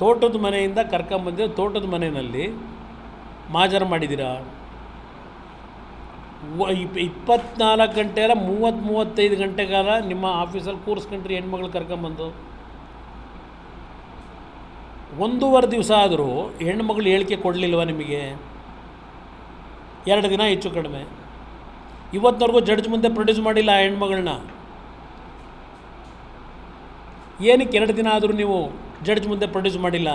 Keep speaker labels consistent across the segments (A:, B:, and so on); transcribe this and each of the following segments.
A: ತೋಟದ ಮನೆಯಿಂದ ಕರ್ಕೊಂಬಂದಿರೋ ತೋಟದ ಮನೆಯಲ್ಲಿ ಮಾಜರ್ ಮಾಡಿದ್ದೀರಾ? ಇಪ್ಪತ್ನಾಲ್ಕು ಗಂಟೆ ಅಲ್ಲ, ಮೂವತ್ತು ಮೂವತ್ತೈದು ಗಂಟೆ ಕಾಲ ನಿಮ್ಮ ಆಫೀಸಲ್ಲಿ ಕೂರಿಸ್ಕೊಂಡ್ರಿ ಹೆಣ್ಮಗಳು ಕರ್ಕೊಂಬಂದು ಒಂದೂವರೆ ದಿವಸ ಆದರೂ ಹೆಣ್ಮಗಳು ಹೇಳಿಕೆ ಕೊಡಲಿಲ್ವ ನಿಮಗೆ? ಎರಡು ದಿನ ಹೆಚ್ಚು ಕಡಿಮೆ. ಇವತ್ತಿನವರೆಗೂ ಜಡ್ಜ್ ಮುಂದೆ ಪ್ರೊಡ್ಯೂಸ್ ಮಾಡಿಲ್ಲ ಆ ಹೆಣ್ಮಗಳನ್ನ ಏನಕ್ಕೆ ಎರಡು ದಿನ ಆದರೂ ನೀವು? ಜಡ್ಜ್ ಮುಂದೆ ಪ್ರೊಡ್ಯೂಸ್ ಮಾಡಿಲ್ಲ.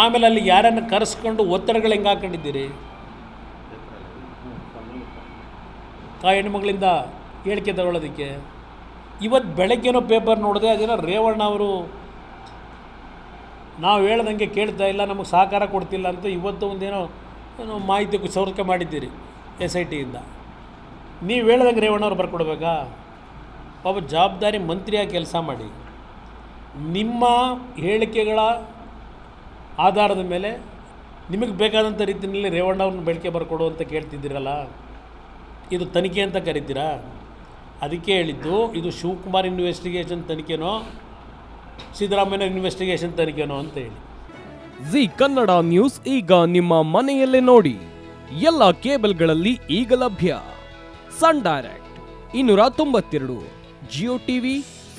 A: ಆಮೇಲೆ ಅಲ್ಲಿ ಯಾರನ್ನು ಕರೆಸ್ಕೊಂಡು ಒತ್ತಡಗಳು ಹೆಂಗೆ ಹಾಕೊಂಡಿದ್ದೀರಿ? ಆ ಹೆಣ್ಮಗಳಿಂದ ಹೇಳಿಕೆ ತಗೊಳ್ಳೋದಕ್ಕೆ. ಇವತ್ತು ಬೆಳಗ್ಗೆನೋ ಪೇಪರ್ ನೋಡಿದೆ ಅದೇನೋ ರೇವಣ್ಣ ಅವರು ನಾವು ಹೇಳ್ದಂಗೆ ಕೇಳ್ತಾ ಇಲ್ಲ, ನಮಗೆ ಸಹಕಾರ ಕೊಡ್ತಿಲ್ಲ ಅಂತ ಇವತ್ತು ಒಂದೇನೋ ಏನೋ ಮಾಹಿತಿ ಸೌರಕ್ಕೆ ಮಾಡಿದ್ದೀರಿ ಎಸ್ ಐ ಟಿಯಿಂದ ನೀವು ಹೇಳ್ದಂಗೆ ರೇವಣ್ಣವ್ರು ಬರ್ಕೊಡ್ಬೇಕಾ? ಪಾಪ ಜವಾಬ್ದಾರಿ ಮಂತ್ರಿಯಾಗಿ ಕೆಲಸ ಮಾಡಿ. ನಿಮ್ಮ ಹೇಳಿಕೆಗಳ ಆಧಾರದ ಮೇಲೆ ನಿಮಗೆ ಬೇಕಾದಂಥ ರೀತಿಯಲ್ಲಿ ರೇವಣ್ಣವ್ರನ್ನ ಬೆಳಕೆ ಬರ್ಕೊಡು ಅಂತ ಕೇಳ್ತಿದ್ದೀರಲ್ಲ, ಇದು ತನಿಖೆ ಅಂತ ಕರಿತೀರಾ? ಅದಕ್ಕೆ ಹೇಳಿದ್ದು, ಇದು ಶಿವಕುಮಾರ್ ಇನ್ವೆಸ್ಟಿಗೇಷನ್ ತನಿಖೆನೋ, ಸಿದ್ದರಾಮಯ್ಯ ಇನ್ವೆಸ್ಟಿಗೇಷನ್ ತನಿಖೆನೋ ಅಂತ ಹೇಳಿ.
B: ಜಿ ಕನ್ನಡ ನ್ಯೂಸ್ ಈಗ ನಿಮ್ಮ ಮನೆಯಲ್ಲೇ ನೋಡಿ. ಎಲ್ಲ ಕೇಬಲ್ಗಳಲ್ಲಿ ಈಗ ಲಭ್ಯ. ಸನ್ ಡೈರೆಕ್ಟ್, ಇನ್ನೂರ ತೊಂಬತ್ತೆರಡು, ಜಿಯೋ ಟಿವಿ